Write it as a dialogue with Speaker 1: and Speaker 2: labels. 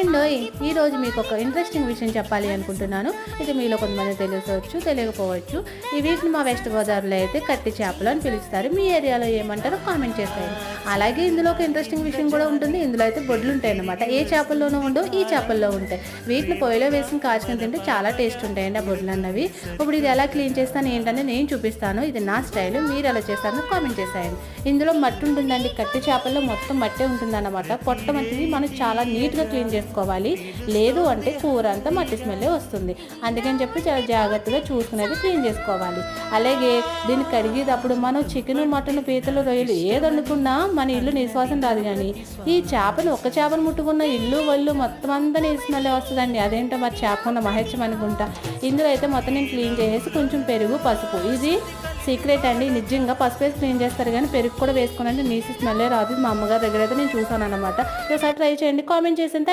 Speaker 1: And ఈ రోజు మీకు ఒక ఇంట్రెస్టింగ్ విషయం చెప్పాలి అనుకుంటున్నాను. ఇది మీలో కొంతమంది తెలుసవచ్చు తెలియకపోవచ్చు. ఈ వీటిని మా వెస్ట్ గోదావరిలో అయితే కత్తి చేపలు అని పిలుస్తారు. మీ ఏరియాలో ఏమంటారో కామెంట్ చేస్తాను అలాగే ఇందులో ఒక ఇంట్రెస్టింగ్ విషయం కూడా ఉంటుంది. ఇందులో అయితే బొడ్లు ఉంటాయన్నమాట ఏ చేపల్లోనూ ఉండవు ఈ చేపల్లో ఉంటాయి. వీటిని పొయ్యిలో వేసి కాచుకుని తింటే చాలా టేస్ట్ ఉంటాయండి ఆ బొడ్లు అన్నవి. ఇప్పుడు ఇది ఎలా క్లీన్ చేస్తాను ఏంటంటే నేను చూపిస్తాను. ఇది నా స్టైల్ మీరు ఎలా చేస్తారో కామెంట్ చేసేయండి. ఇందులో మట్టి ఉంటుందండి. కత్తి చేపల్లో మొత్తం మట్టే ఉంటుందన్నమాట. పొట్ట మట్టిని మనం చాలా నీట్గా క్లీన్ పెట్టుకోవాలి లేదు అంటే కూర అంతా మట్టి స్మెల్లే వస్తుంది. అందుకని చెప్పి చాలా జాగ్రత్తగా చూసుకునేది క్లీన్ చేసుకోవాలి. అలాగే దీన్ని కడిగేటప్పుడు మనం చికెన్ మటన్ పీతలు రొయ్యలు ఏది వండుకున్నా మన ఇల్లు నిశ్వాసం రాదు కానీ ఈ చేపను ఒక్క చేపను ముట్టుకున్న ఇల్లు వల్లు మొత్తం అంతా నీసు స్మెల్లే వస్తుందండి. అదేంటో మరి చేపకున్న ఉన్న మహత్యం అనుకుంటా. ఇందులో అయితే మొత్తం నేను క్లీన్ చేసేసి కొంచెం పెరుగు పసుపు. ఇది సీక్రెట్ అండి. నిజంగా పసుపు వేసి క్లీన్ చేస్తారు కానీ పెరుగు కూడా వేసుకునండి. నీసి స్మెల్లే రాదు. మా అమ్మగారి దగ్గర అయితే నేను చూసాను అనమాట ఒకసారి ట్రై చేయండి. కామెంట్ చేసిన